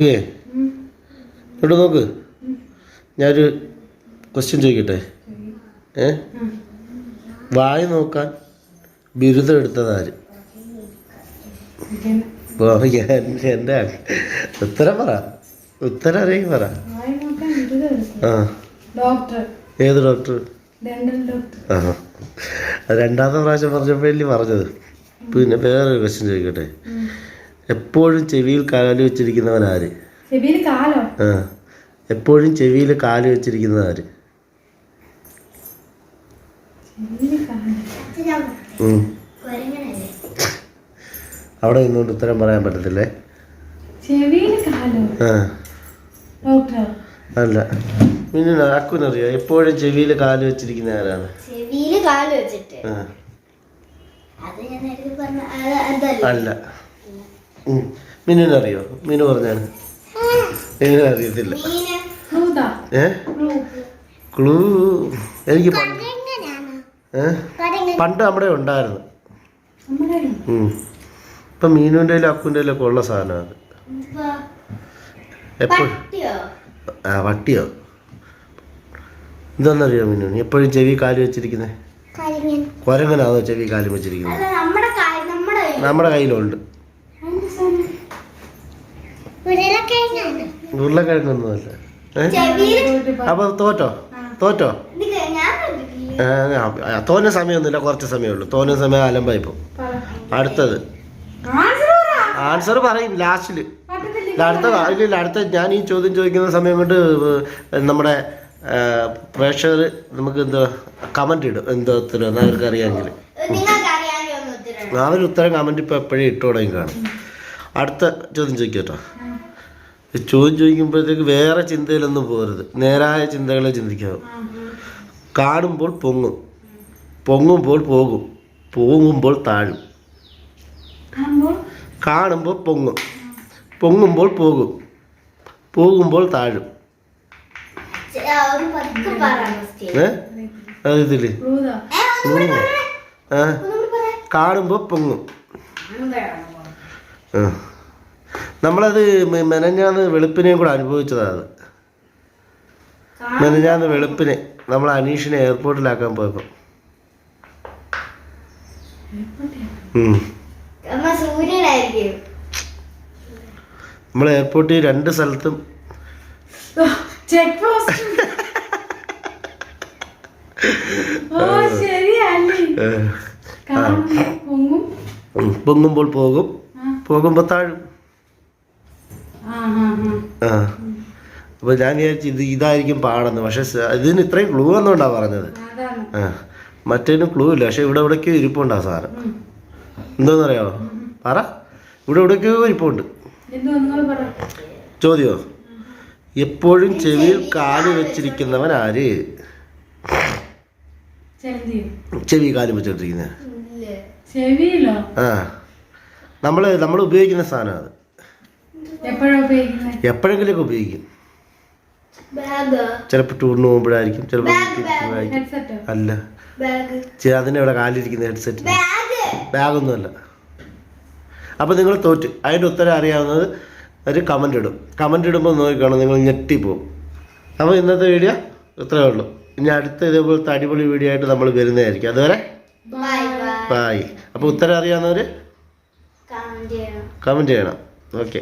ഏ? ഇവിടെ നോക്ക്? ഞാനൊരു ക്വസ്റ്റ്യൻ ചോദിക്കട്ടെ? ഏ? വായി നോക്കാൻ ബിരുദം എടുത്തതാര് എന്റെ ഉത്തരം പറ. ഉത്തരം അറിയി പറ. ആ. ഏത് ഡോക്ടർ? ആ. രണ്ടാമത്തെ പ്രാവശ്യം പറഞ്ഞപ്പോഴല്ലേ പറഞ്ഞത്. പിന്നെ വേറൊരു ക്വസ്റ്റ്യൻ ചോദിക്കട്ടെ? എപ്പോഴും ചെവിയിൽ കാൽ വെച്ചിരിക്കുന്നവൻ ആര്? ചെവിയിൽ കാലോ? ആ. എപ്പോഴും ചെവിയിൽ കാൽ വെച്ചിരിക്കുന്നത് ആര്? ചെവിയിൽ കാലോ? ഉം. അവിടെ നിന്നുകൊണ്ട് ഉത്തരം പറയാൻ പറ്റത്തില്ലേ? ചെവിയിൽ കാലോ? ഡോക്ടർ അല്ല. പിന്നെ അക്കുനറിയോ എപ്പോഴും ചെവിയിൽ കാൽ വെച്ചിരിക്കുന്ന ആരാണ്? ചെവിയിൽ കാൽ വെച്ചിട്ട്. ആ. ഞാൻ നേരത്തെ പറഞ്ഞ അതല്ല അല്ല. ഉം. മിനുവിനറിയോ മിനു പറഞ്ഞാണ്. മിനു അറിയത്തില്ല. ഏ? ക്ലൂ. എനിക്ക് പണ്ട് ഏ? പണ്ട് നമ്മുടെ ഉണ്ടായിരുന്നു. ഇപ്പം മീനുവിന്റെ അക്കുവിന്റെ ഒക്കെ ഉള്ള സാധനമാണ് അത്. എപ്പോഴും. ആ വട്ടിയോ? ഇതെന്നറിയോ മീനു? എപ്പോഴും ചെവി കാലി വെച്ചിരിക്കുന്നത് കൊരങ്ങനാണോ ചെവി കാലും വെച്ചിരിക്കുന്നത്? അല്ല നമ്മുടെ കാ- നമ്മുടെ നമ്മുടെ കയ്യിലുണ്ട്. ഉരുളക്കിഴങ്ങൊന്നുമല്ല അപ്പൊ തോറ്റോ? തോറ്റോ? തോന്ന സമയമൊന്നുമില്ല കുറച്ച് സമയമുള്ളൂ തോന്ന സമയം അലമ്പായിപ്പോ. അടുത്തത്. ആൻസർ പറയും ലാസ്റ്റിൽ അടുത്ത ഇല്ല അടുത്ത ഞാൻ ഈ ചോദ്യം ചോദിക്കുന്ന സമയം കൊണ്ട് നമ്മുടെ പ്രേക്ഷകർ നമുക്ക് എന്തോ കമന്റ് ഇടും. എന്തോ ഉത്തരം അവർക്ക് അറിയാമെങ്കിൽ അവർ ഉത്തരം കമന്റ് ഇപ്പൊ എപ്പോഴും ഇട്ട് തുടങ്ങി കാണും അടുത്ത ചോദ്യം ചോദിക്കട്ടോ. ചോദ്യം ചോദിക്കുമ്പോഴത്തേക്ക് വേറെ ചിന്തയിലൊന്നും പോകരുത്. നേരായ ചിന്തകളെ ചിന്തിക്കാവും. കാണുമ്പോൾ പൊങ്ങും. പൊങ്ങുമ്പോൾ പോകും. പോകുമ്പോൾ താഴും. കാണുമ്പോൾ? പൊങ്ങും. പൊങ്ങുമ്പോൾ പോകും. പോകുമ്പോൾ താഴും. അതിൽ. കാണുമ്പോൾ പൊങ്ങും. ആ. നമ്മളത് മെനഞ്ഞാന്ന് വെളുപ്പിനെയും കൂടെ അനുഭവിച്ചതാണ്. മെനഞ്ഞാന്ന് വെളുപ്പിനെ നമ്മൾ അനീഷിനെ എയർപോർട്ടിലാക്കാൻ പോയപ്പോൾ സൂര്യനായിരിക്കും. നമ്മൾ എയർപോർട്ടിൽ രണ്ട് സ്ഥലത്തും പൊങ്ങുമ്പോൾ പോകും. പോകുമ്പോ പോകുമ്പോൾ താഴും. ആ. ആ അപ്പോൾ ഞാൻ വിചാരിച്ചു ഇത് ഇതായിരിക്കും പാടെന്ന്. പക്ഷെ ഇതിന് ഇത്രയും ക്ലൂ എന്നുകൊണ്ടാണ് പറഞ്ഞത്. മറ്റേനും ആ. മറ്റേതിന് ക്ലൂ ഇല്ല. പക്ഷെ ഇവിടെ ഇവിടേക്ക് ഇരിപ്പുണ്ടാ സാറ് എന്തോന്നറിയോ. പറ. ഇവിടെ ഇവിടേക്ക് ഇരിപ്പുണ്ട്. ചോദ്യോ? എപ്പോഴും ചെവിയിൽ കാൽ വെച്ചിരിക്കുന്നവൻ ആര്? ചെവി കാൽ വെച്ചോണ്ടിരിക്കുന്ന. ആ. നമ്മൾ നമ്മൾ ഉപയോഗിക്കുന്ന സാധനം അത്. എപ്പോഴാ ഉപയോഗിക്കുന്നത്? എപ്പോഴെങ്കിലുമൊക്കെ ഉപയോഗിക്കും. ചിലപ്പോ ചിലപ്പോൾ ടൂറിന് പോകുമ്പോഴായിരിക്കും ചിലപ്പോൾ അല്ല. അതിന്റെ ഇവിടെ കാലിരിക്കുന്ന ഹെഡ്സെറ്റ് ബാഗൊന്നും ബാഗൊന്നുമല്ല. അപ്പോൾ നിങ്ങൾ തോറ്റ്. അതിന്റെ ഉത്തരം അറിയാവുന്നത് ഒരു കമന്റ് ഇടും. കമന്റ് ഇടുമ്പോൾ നോക്കിക്കണം നിങ്ങൾ ഞെട്ടിപ്പോവും. അപ്പോൾ ഇന്നത്തെ വീഡിയോ ഇത്രയേ ഉള്ളൂ. ഇനി അടുത്ത ഇതേപോലത്തെ അടിപൊളി വീഡിയോ ആയിട്ട് നമ്മൾ വരുന്നതായിരിക്കും. അതുവരെ ബായ് അപ്പോൾ ഉത്തരം അറിയാവുന്നവർ കമന്റ് കമന്റ് ചെയ്യണം. ഓക്കെ